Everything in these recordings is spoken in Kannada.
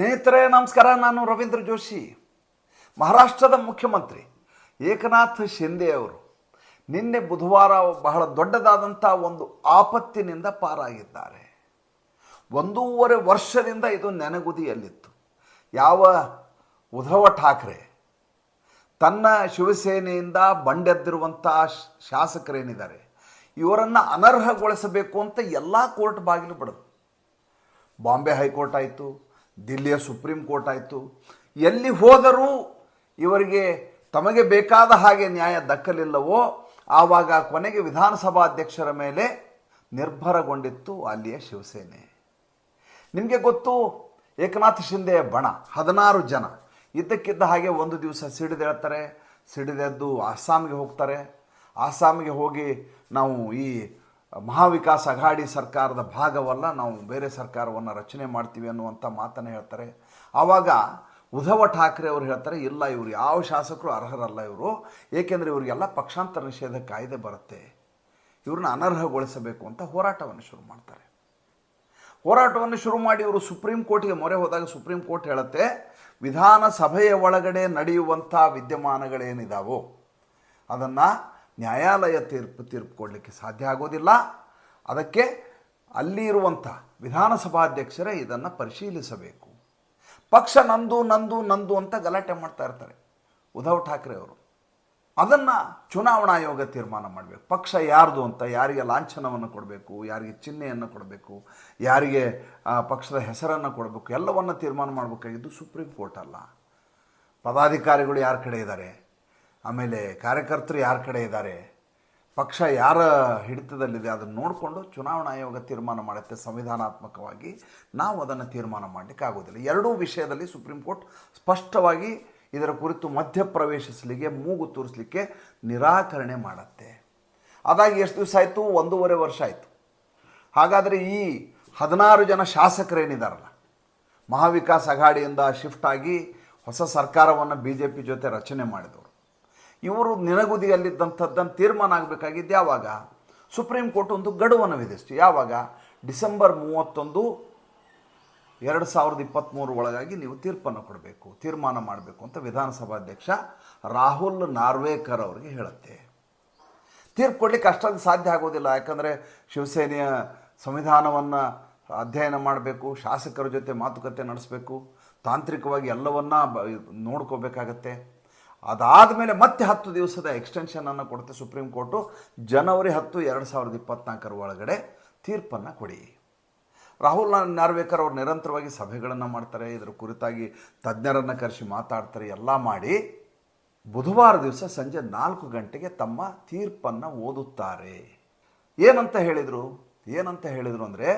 ಸ್ನೇಹಿತರೆ, ನಮಸ್ಕಾರ. ನಾನು ರವೀಂದ್ರ ಜೋಶಿ. ಮಹಾರಾಷ್ಟ್ರದ ಮುಖ್ಯಮಂತ್ರಿ ಏಕನಾಥ್ ಶಿಂದೆ ಅವರು ನಿನ್ನೆ ಬುಧವಾರ ಬಹಳ ದೊಡ್ಡದಾದಂಥ ಒಂದು ಆಪತ್ತಿನಿಂದ ಪಾರಾಗಿದ್ದಾರೆ. ಒಂದೂವರೆ ವರ್ಷದಿಂದ ಇದು ನೆನಗುದಿಯಲ್ಲಿತ್ತು. ಯಾವ ಉದ್ಧವ ಠಾಕ್ರೆ ತನ್ನ ಶಿವಸೇನೆಯಿಂದ ಬಂಡೆದ್ದಿರುವಂಥ ಶಾಸಕರೇನಿದ್ದಾರೆ, ಇವರನ್ನು ಅನರ್ಹಗೊಳಿಸಬೇಕು ಅಂತ ಎಲ್ಲ ಕೋರ್ಟ್ ಬಾಗಿಲು ಬಿಡೋದು. ಬಾಂಬೆ ಹೈಕೋರ್ಟ್ ಆಯಿತು ದಿಲ್ಲಿಯ ಸುಪ್ರೀಂ ಕೋರ್ಟ್ ಆಯಿತು. ಎಲ್ಲಿ ಹೋದರೂ ಇವರಿಗೆ ತಮಗೆ ಬೇಕಾದ ಹಾಗೆ ನ್ಯಾಯ ದಕ್ಕಲಿಲ್ಲವೋ ಆವಾಗ ಕೊನೆಗೆ ವಿಧಾನಸಭಾ ಅಧ್ಯಕ್ಷರ ಮೇಲೆ ನಿರ್ಭರಗೊಂಡಿತ್ತು ಅಲ್ಲಿಯ ಶಿವಸೇನೆ. ನಿಮಗೆ ಗೊತ್ತು, ಏಕನಾಥ್ ಶಿಂದೆಯ ಬಣ, ಹದಿನಾರು ಜನ. ಇದ್ದಕ್ಕಿದ್ದ ಹಾಗೆ ಒಂದು ದಿವಸ ಸಿಡಿದೇಳ್ತಾರೆ ಸಿಡಿದೆದ್ದು ಅಸ್ಸಾಂಗೆ ಹೋಗ್ತಾರೆ. ಅಸ್ಸಾಂಗೆ ಹೋಗಿ ನಾವು ಈ ಮಹಾವಿಕಾಸ್ ಅಘಾಡಿ ಸರ್ಕಾರದ ಭಾಗವಲ್ಲ, ನಾವು ಬೇರೆ ಸರ್ಕಾರವನ್ನು ರಚನೆ ಮಾಡ್ತೀವಿ ಅನ್ನುವಂಥ ಮಾತನ್ನು ಹೇಳ್ತಾರೆ. ಆವಾಗ ಉದ್ಧವ ಠಾಕ್ರೆ ಅವರು ಹೇಳ್ತಾರೆ, ಇಲ್ಲ, ಇವರು ಯಾವ ಶಾಸಕರು ಅರ್ಹರಲ್ಲ ಇವರು, ಏಕೆಂದರೆ ಇವರಿಗೆಲ್ಲ ಪಕ್ಷಾಂತರ ನಿಷೇಧ ಕಾಯ್ದೆ ಬರುತ್ತೆ. ಇವ್ರನ್ನ ಅನರ್ಹಗೊಳಿಸಬೇಕು ಅಂತ ಹೋರಾಟವನ್ನು ಶುರು ಮಾಡ್ತಾರೆ. ಹೋರಾಟವನ್ನು ಶುರು ಮಾಡಿ ಇವರು ಸುಪ್ರೀಂ ಕೋರ್ಟಿಗೆ ಮೊರೆ ಹೋದಾಗ ಸುಪ್ರೀಂ ಕೋರ್ಟ್ ಹೇಳುತ್ತೆ, ವಿಧಾನಸಭೆಯ ಒಳಗಡೆ ನಡೆಯುವಂಥ ವಿದ್ಯಮಾನಗಳೇನಿದಾವೋ, ಅದನ್ನು ನ್ಯಾಯಾಲಯ ತೀರ್ಪು ತೀರ್ಪು ಕೊಡಲಿಕ್ಕೆ ಸಾಧ್ಯ ಆಗೋದಿಲ್ಲ. ಅದಕ್ಕೆ ಅಲ್ಲಿ ಇರುವಂಥ ವಿಧಾನಸಭಾಧ್ಯಕ್ಷರೇ ಇದನ್ನು ಪರಿಶೀಲಿಸಬೇಕು. ಪಕ್ಷ ನಂದು ನಂದು ನಂದು ಅಂತ ಗಲಾಟೆ ಮಾಡ್ತಾ ಇರ್ತಾರೆ. ಉದ್ಧವ್ ಠಾಕ್ರೆ ಅವರು. ಅದನ್ನು ಚುನಾವಣಾ ಆಯೋಗ ತೀರ್ಮಾನ ಮಾಡಬೇಕು. ಪಕ್ಷ ಯಾರ್ದು ಅಂತ, ಯಾರಿಗೆ ಲಾಂಛನವನ್ನು ಕೊಡಬೇಕು, ಯಾರಿಗೆ ಚಿಹ್ನೆಯನ್ನು ಕೊಡಬೇಕು, ಯಾರಿಗೆ ಪಕ್ಷದ ಹೆಸರನ್ನು ಕೊಡಬೇಕು, ಎಲ್ಲವನ್ನು ತೀರ್ಮಾನ ಮಾಡಬೇಕಾಗಿದ್ದು ಸುಪ್ರೀಂ ಕೋರ್ಟ್ ಅಲ್ಲ. ಪದಾಧಿಕಾರಿಗಳು ಯಾರ ಕಡೆ ಇದ್ದಾರೆ ಆಮೇಲೆ ಕಾರ್ಯಕರ್ತರು ಯಾರ ಕಡೆ ಇದ್ದಾರೆ? ಪಕ್ಷ ಯಾರ ಹಿಡಿತದಲ್ಲಿದೆ? ಅದನ್ನು ನೋಡಿಕೊಂಡು ಚುನಾವಣಾ ಆಯೋಗ ತೀರ್ಮಾನ ಮಾಡುತ್ತೆ ಸಂವಿಧಾನಾತ್ಮಕವಾಗಿ. ನಾವು ಅದನ್ನು ತೀರ್ಮಾನ ಮಾಡಲಿಕ್ಕೆ ಆಗೋದಿಲ್ಲ ಎರಡೂ ವಿಷಯದಲ್ಲಿ ಸುಪ್ರೀಂ ಕೋರ್ಟ್ ಸ್ಪಷ್ಟವಾಗಿ ಇದರ ಕುರಿತು ಮಧ್ಯಪ್ರವೇಶಿಸಲಿಕ್ಕೆ, ಮೂಗು ತೋರಿಸಲಿಕ್ಕೆ ನಿರಾಕರಣೆ ಮಾಡುತ್ತೆ. ಅದಾಗಿ ಎಷ್ಟು ದಿವಸ ಆಯಿತು? ಒಂದೂವರೆ ವರ್ಷ ಆಯಿತು. ಹಾಗಾದರೆ ಈ ಹದಿನಾರು ಜನ ಶಾಸಕರೇನಿದಾರಲ್ಲ? ಮಹಾವಿಕಾಸ್ ಅಘಾಡಿಯಿಂದ ಶಿಫ್ಟ್ ಆಗಿ ಹೊಸ ಸರ್ಕಾರವನ್ನು ಬಿ ಜೆ ಪಿ ಜೊತೆ ರಚನೆ ಮಾಡಿದವರು. ಇವರು ನಿನಗುದಿಯಲ್ಲಿದ್ದಂಥದ್ದನ್ನು ತೀರ್ಮಾನ ಆಗಬೇಕಾಗಿದ್ದು ಯಾವಾಗ? ಸುಪ್ರೀಂ ಕೋರ್ಟ್ ಒಂದು ಗಡುವನ್ನು ವಿಧಿಸ್ತು. ಯಾವಾಗ? ಡಿಸೆಂಬರ್ ಮೂವತ್ತೊಂದು ಎರಡು ಸಾವಿರದ ಇಪ್ಪತ್ತ್ಮೂರು ಒಳಗಾಗಿ ನೀವು ತೀರ್ಪನ್ನು ಕೊಡಬೇಕು, ತೀರ್ಮಾನ ಮಾಡಬೇಕು ಅಂತ ವಿಧಾನಸಭಾಧ್ಯಕ್ಷ ರಾಹುಲ್ ನಾರ್ವೇಕರ್ ಅವರಿಗೆ ಹೇಳುತ್ತೆ. ತೀರ್ಪು ಕೊಡಲಿಕ್ಕೆ ಅಷ್ಟೊಂದು ಸಾಧ್ಯ ಆಗೋದಿಲ್ಲ. ಯಾಕಂದರೆ ಶಿವಸೇನೆಯ ಸಂವಿಧಾನವನ್ನು ಅಧ್ಯಯನ ಮಾಡಬೇಕು, ಶಾಸಕರ ಜೊತೆ ಮಾತುಕತೆ ನಡೆಸಬೇಕು, ತಾಂತ್ರಿಕವಾಗಿ ಎಲ್ಲವನ್ನ ನೋಡ್ಕೋಬೇಕಾಗತ್ತೆ. ಅದಾದ ಮೇಲೆ ಮತ್ತೆ ಹತ್ತು ದಿವಸದ ಎಕ್ಸ್ಟೆನ್ಷನನ್ನು ಕೊಡುತ್ತೆ ಸುಪ್ರೀಂ ಕೋರ್ಟು ಜನವರಿ ಹತ್ತು, ಎರಡು ಸಾವಿರದ ಇಪ್ಪತ್ನಾಲ್ಕರ ಒಳಗಡೆ ತೀರ್ಪನ್ನು ಕೊಡಿ. ರಾಹುಲ್ ನಾರ್ವೇಕರ್ ಅವರು ನಿರಂತರವಾಗಿ ಸಭೆಗಳನ್ನು ಮಾಡ್ತಾರೆ, ಇದರ ಕುರಿತಾಗಿ ತಜ್ಞರನ್ನು ಕರೆಸಿ ಮಾತಾಡ್ತಾರೆ, ಎಲ್ಲ ಮಾಡಿ ಬುಧವಾರ ದಿವಸ ಸಂಜೆ ನಾಲ್ಕು ಗಂಟೆಗೆ ತಮ್ಮ ತೀರ್ಪನ್ನು ಓದುತ್ತಾರೆ. ಏನಂತ ಹೇಳಿದರು? ಏನಂತ ಹೇಳಿದರು ಅಂದರೆ,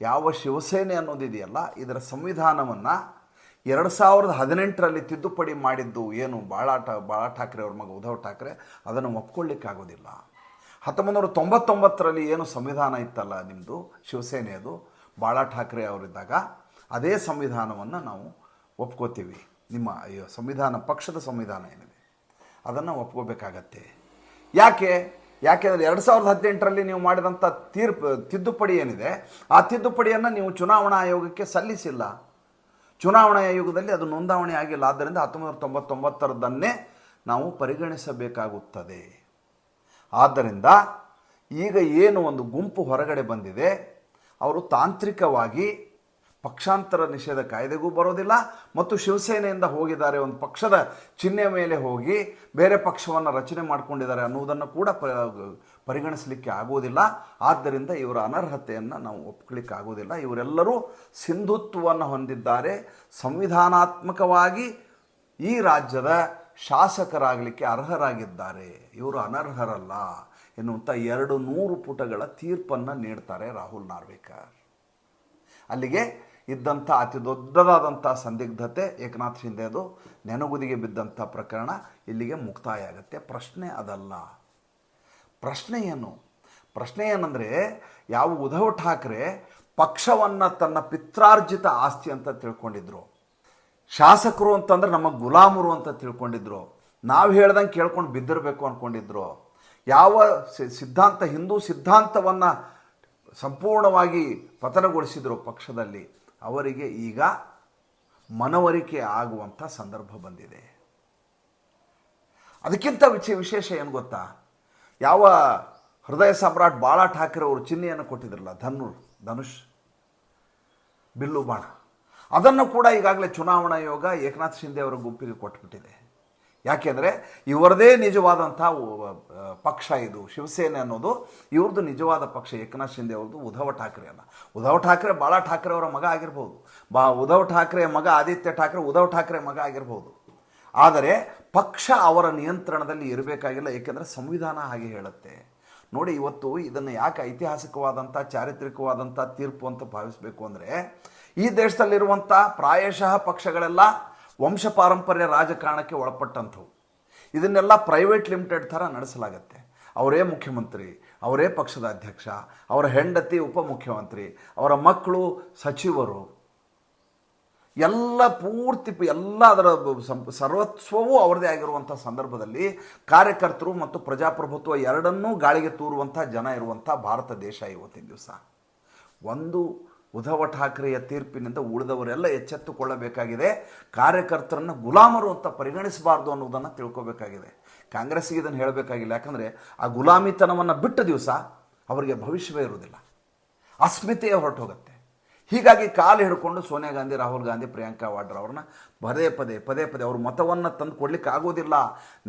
ಯಾವ ಶಿವಸೇನೆ ಅನ್ನೋದಿದೆಯಲ್ಲ, ಇದರ ಸಂವಿಧಾನವನ್ನು ಎರಡು ಸಾವಿರದ ಹದಿನೆಂಟರಲ್ಲಿ ತಿದ್ದುಪಡಿ ಮಾಡಿದ್ದು ಏನು? ಬಾಳಾ ಠಾ ಬಾಳಾ ಠಾಕ್ರೆ ಅವ್ರ ಮಗ ಉದ್ಧವ್ ಠಾಕ್ರೆ, ಅದನ್ನು ಒಪ್ಕೊಳ್ಳಿಕ್ಕಾಗೋದಿಲ್ಲ. ಹತ್ತೊಂಬತ್ತು ನೂರ ತೊಂಬತ್ತೊಂಬತ್ತರಲ್ಲಿ ಏನು ಸಂವಿಧಾನ ಇತ್ತಲ್ಲ ನಿಮ್ಮದು ಶಿವಸೇನೆಯದು ಬಾಳಾ ಠಾಕ್ರೆ ಅವರಿದ್ದಾಗ, ಅದೇ ಸಂವಿಧಾನವನ್ನು ನಾವು ಒಪ್ಕೋತೀವಿ. ನಿಮ್ಮ ಸಂವಿಧಾನ, ಪಕ್ಷದ ಸಂವಿಧಾನ ಏನಿದೆ, ಅದನ್ನು ಒಪ್ಕೋಬೇಕಾಗತ್ತೆ. ಯಾಕೆ? ಯಾಕೆಂದರೆ ಎರಡು ಸಾವಿರದ ಹದಿನೆಂಟರಲ್ಲಿ ನೀವು ಮಾಡಿದಂಥ ತೀರ್ಪು, ತಿದ್ದುಪಡಿ ಏನಿದೆ, ಆ ತಿದ್ದುಪಡಿಯನ್ನು ನೀವು ಚುನಾವಣಾ ಆಯೋಗಕ್ಕೆ ಸಲ್ಲಿಸಿಲ್ಲ. ಚುನಾವಣಾ ಆಯೋಗದಲ್ಲಿ ಅದು ನೋಂದಾವಣೆ ಆಗಿಲ್ಲ. ಆದ್ದರಿಂದ ಹತ್ತೊಂಬತ್ತು ತೊಂಬತ್ತೊಂಬತ್ತರದನ್ನೇ ನಾವು ಪರಿಗಣಿಸಬೇಕಾಗುತ್ತದೆ. ಆದ್ದರಿಂದ ಈಗ ಏನು ಒಂದು ಗುಂಪು ಹೊರಗಡೆ ಬಂದಿದೆ, ಅವರು ತಾಂತ್ರಿಕವಾಗಿ ಪಕ್ಷಾಂತರ ನಿಷೇಧ ಕಾಯ್ದೆಗೂ ಬರೋದಿಲ್ಲ ಮತ್ತು ಶಿವಸೇನೆಯಿಂದ ಹೋಗಿದ್ದಾರೆ. ಒಂದು ಪಕ್ಷದ ಚಿಹ್ನೆ ಮೇಲೆ ಹೋಗಿ ಬೇರೆ ಪಕ್ಷವನ್ನು ರಚನೆ ಮಾಡಿಕೊಂಡಿದ್ದಾರೆ ಅನ್ನುವುದನ್ನು ಕೂಡ ಪರಿಗಣಿಸಲಿಕ್ಕೆ ಆಗುವುದಿಲ್ಲ. ಆದ್ದರಿಂದ ಇವರ ಅನರ್ಹತೆಯನ್ನು ನಾವು ಒಪ್ಕೊಳ್ಳಿಕ್ಕೆ ಆಗೋದಿಲ್ಲ ಇವರೆಲ್ಲರೂ ಸಿಂಧುತ್ವವನ್ನು ಹೊಂದಿದ್ದಾರೆ. ಸಂವಿಧಾನಾತ್ಮಕವಾಗಿ ಈ ರಾಜ್ಯದ ಶಾಸಕರಾಗಲಿಕ್ಕೆ ಅರ್ಹರಾಗಿದ್ದಾರೆ. ಇವರು ಅನರ್ಹರಲ್ಲ ಎನ್ನುವಂಥ ಎರಡು ನೂರು ಪುಟಗಳ ತೀರ್ಪನ್ನು ನೀಡ್ತಾರೆ ರಾಹುಲ್ ನಾರ್ವೇಕರ್. ಅಲ್ಲಿಗೆ ಇದ್ದಂಥ ಅತಿ ದೊಡ್ಡದಾದಂಥ ಸಂದಿಗ್ಧತೆ, ಏಕನಾಥ್ ಶಿಂದೆದು ನೆನಗುದಿಗೆ ಬಿದ್ದಂಥ ಪ್ರಕರಣ ಇಲ್ಲಿಗೆ ಮುಕ್ತಾಯ ಆಗುತ್ತೆ. ಪ್ರಶ್ನೆ ಅದಲ್ಲ. ಪ್ರಶ್ನೆ ಏನು? ಪ್ರಶ್ನೆ ಏನಂದರೆ, ಯಾವ ಉದ್ಧವ್ ಠಾಕ್ರೆ ಪಕ್ಷವನ್ನು ತನ್ನ ಪಿತ್ರಾರ್ಜಿತ ಆಸ್ತಿ ಅಂತ ತಿಳ್ಕೊಂಡಿದ್ರು. ಶಾಸಕರು ಅಂತಂದ್ರೆ ನಮ್ಮ ಗುಲಾಮರು ಅಂತ ತಿಳ್ಕೊಂಡಿದ್ರು. ನಾವು ಹೇಳ್ದಂಗೆ ಕೇಳ್ಕೊಂಡು ಬಿದ್ದಿರಬೇಕು ಅಂದ್ಕೊಂಡಿದ್ರು ಯಾವ ಸಿದ್ಧಾಂತ, ಹಿಂದೂ ಸಿದ್ಧಾಂತವನ್ನು ಸಂಪೂರ್ಣವಾಗಿ ಪತನಗೊಳಿಸಿದ್ರು ಪಕ್ಷದಲ್ಲಿ, ಅವರಿಗೆ ಈಗ ಮನವರಿಕೆ ಆಗುವಂಥ ಸಂದರ್ಭ ಬಂದಿದೆ. ಅದಕ್ಕಿಂತ ವಿಚ, ವಿಶೇಷ ಏನು ಗೊತ್ತಾ? ಯಾವ ಹೃದಯ ಸಾಮ್ರಾಟ್ ಬಾಳಾ ಠಾಕ್ರೆ ಅವರು ಚಿಹ್ನೆಯನ್ನು ಕೊಟ್ಟಿದ್ರಲ್ಲ ಧನು ಧನುಷ್, ಬಿಲ್ಲು ಬಾಣ. ಅದನ್ನು ಕೂಡ ಈಗಾಗಲೇ ಚುನಾವಣಾ ಆಯೋಗ ಏಕನಾಥ್ ಶಿಂದೆ ಅವರ ಗುಂಪಿಗೆ ಕೊಟ್ಬಿಟ್ಟಿದೆ. ಯಾಕೆಂದರೆ ಇವರದೇ ನಿಜವಾದಂಥ ಪಕ್ಷ ಇದು, ಶಿವಸೇನೆ ಅನ್ನೋದು, ಇವ್ರದ್ದು ನಿಜವಾದ ಪಕ್ಷ, ಏಕನಾಥ್ ಶಿಂದೆ ಅವ್ರದ್ದು ಉದ್ಧವ್ ಠಾಕ್ರೆ ಅಲ್ಲ. ಉದ್ಧವ್ ಠಾಕ್ರೆ ಬಾಳಾ ಠಾಕ್ರೆ ಅವರ ಮಗ ಆಗಿರ್ಬೋದು. ಬಾ, ಉದ್ಧವ್ ಠಾಕ್ರೆ ಮಗ ಆದಿತ್ಯ ಠಾಕ್ರೆ ಉದ್ಧವ್ ಠಾಕ್ರೆ ಮಗ ಆಗಿರ್ಬೋದು. ಆದರೆ ಪಕ್ಷ ಅವರ ನಿಯಂತ್ರಣದಲ್ಲಿ ಇರಬೇಕಾಗಿಲ್ಲ, ಏಕೆಂದರೆ ಸಂವಿಧಾನ ಹಾಗೆ ಹೇಳುತ್ತೆ. ನೋಡಿ, ಇವತ್ತು ಇದನ್ನು ಯಾಕೆ ಐತಿಹಾಸಿಕವಾದಂಥ, ಚಾರಿತ್ರಿಕವಾದಂಥ ತೀರ್ಪು ಅಂತ ಭಾವಿಸಬೇಕು ಅಂದರೆ, ಈ ದೇಶದಲ್ಲಿರುವಂಥ ಪ್ರಾಯಶಃ ಪಕ್ಷಗಳೆಲ್ಲ ವಂಶ ಪಾರಂಪರ್ಯ ರಾಜಕಾರಣಕ್ಕೆ ಒಳಪಟ್ಟಂಥವು. ಇದನ್ನೆಲ್ಲ ಪ್ರೈವೇಟ್ ಲಿಮಿಟೆಡ್ ಥರ ನಡೆಸಲಾಗತ್ತೆ. ಅವರೇ ಮುಖ್ಯಮಂತ್ರಿ, ಅವರೇ ಪಕ್ಷದ ಅಧ್ಯಕ್ಷ, ಅವರ ಹೆಂಡತಿ ಉಪಮುಖ್ಯಮಂತ್ರಿ, ಅವರ ಮಕ್ಕಳು ಸಚಿವರು ಎಲ್ಲ ಪೂರ್ತಿ ಎಲ್ಲ ಅದರ ಸರ್ವತ್ವವೂ ಅವರದೇ ಆಗಿರುವಂಥ ಸಂದರ್ಭದಲ್ಲಿ ಕಾರ್ಯಕರ್ತರು ಮತ್ತು ಪ್ರಜಾಪ್ರಭುತ್ವ ಎರಡನ್ನೂ ಗಾಳಿಗೆ ತೂರುವಂಥ ಜನ ಇರುವಂಥ ಭಾರತ ದೇಶ ಇವತ್ತಿನ ದಿವಸ. ಒಂದು ಉದ್ಧವ ಠಾಕ್ರೆಯ ತೀರ್ಪಿನಿಂದ ಉಳಿದವರೆಲ್ಲ ಎಚ್ಚೆತ್ತುಕೊಳ್ಳಬೇಕಾಗಿದೆ. ಕಾರ್ಯಕರ್ತರನ್ನು ಗುಲಾಮರು ಅಂತ ಪರಿಗಣಿಸಬಾರ್ದು ಅನ್ನೋದನ್ನು ತಿಳ್ಕೊಬೇಕಾಗಿದೆ. ಕಾಂಗ್ರೆಸ್ಸಿಗೆ ಇದನ್ನು ಹೇಳಬೇಕಾಗಿಲ್ಲ. ಯಾಕಂದರೆ ಆ ಗುಲಾಮಿತನವನ್ನು ಬಿಟ್ಟ ದಿವಸ ಅವರಿಗೆ ಭವಿಷ್ಯವೇ ಇರುವುದಿಲ್ಲ. ಅಸ್ಮಿತೆಯೇ ಹೊರಟು ಹೋಗುತ್ತೆ ಹೀಗಾಗಿ ಕಾಲು ಹಿಡ್ಕೊಂಡು ಸೋನಿಯಾ ಗಾಂಧಿ, ರಾಹುಲ್ ಗಾಂಧಿ, ಪ್ರಿಯಾಂಕಾ ವಾಡ್ರಾ ಅವ್ರನ್ನ ಪದೇ ಪದೇ ಪದೇ ಪದೇ ಅವ್ರ ಮತವನ್ನು ತಂದು ಕೊಡ್ಲಿಕ್ಕೆ ಆಗೋದಿಲ್ಲ.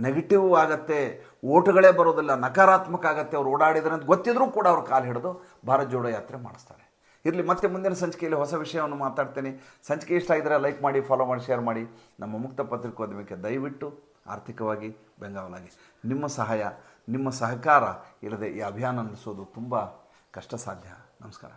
ನೆಗೆಟಿವ್ ಆಗತ್ತೆ, ಓಟುಗಳೇ ಬರೋದಿಲ್ಲ, ನಕಾರಾತ್ಮಕ ಆಗುತ್ತೆ, ಅವ್ರು ಓಡಾಡಿದ್ರೆ ಅಂತ ಗೊತ್ತಿದ್ರೂ ಕೂಡ ಅವ್ರು ಕಾಲು ಹಿಡಿದು ಭಾರತ್ ಜೋಡೋ ಯಾತ್ರೆ ಮಾಡಿಸ್ತಾರೆ. ಇರಲಿ, ಮತ್ತೆ ಮುಂದಿನ ಸಂಚಿಕೆಯಲ್ಲಿ ಹೊಸ ವಿಷಯವನ್ನು ಮಾತಾಡ್ತೇನೆ. ಸಂಚಿಕೆ ಇಷ್ಟ ಇದ್ದರೆ ಲೈಕ್ ಮಾಡಿ ಫಾಲೋ ಮಾಡಿ ಶೇರ್ ಮಾಡಿ. ನಮ್ಮ ಮುಕ್ತ ಪತ್ರಿಕೋದ್ಯಮಕ್ಕೆ ದಯವಿಟ್ಟು ಆರ್ಥಿಕವಾಗಿ ಬೆಂಗಾವಲಾಗಿ. ನಿಮ್ಮ ಸಹಾಯ, ನಿಮ್ಮ ಸಹಕಾರ ಇಲ್ಲದೆ ಈ ಅಭಿಯಾನ ನಡೆಸೋದು ತುಂಬ ಕಷ್ಟ ಸಾಧ್ಯ ನಮಸ್ಕಾರ.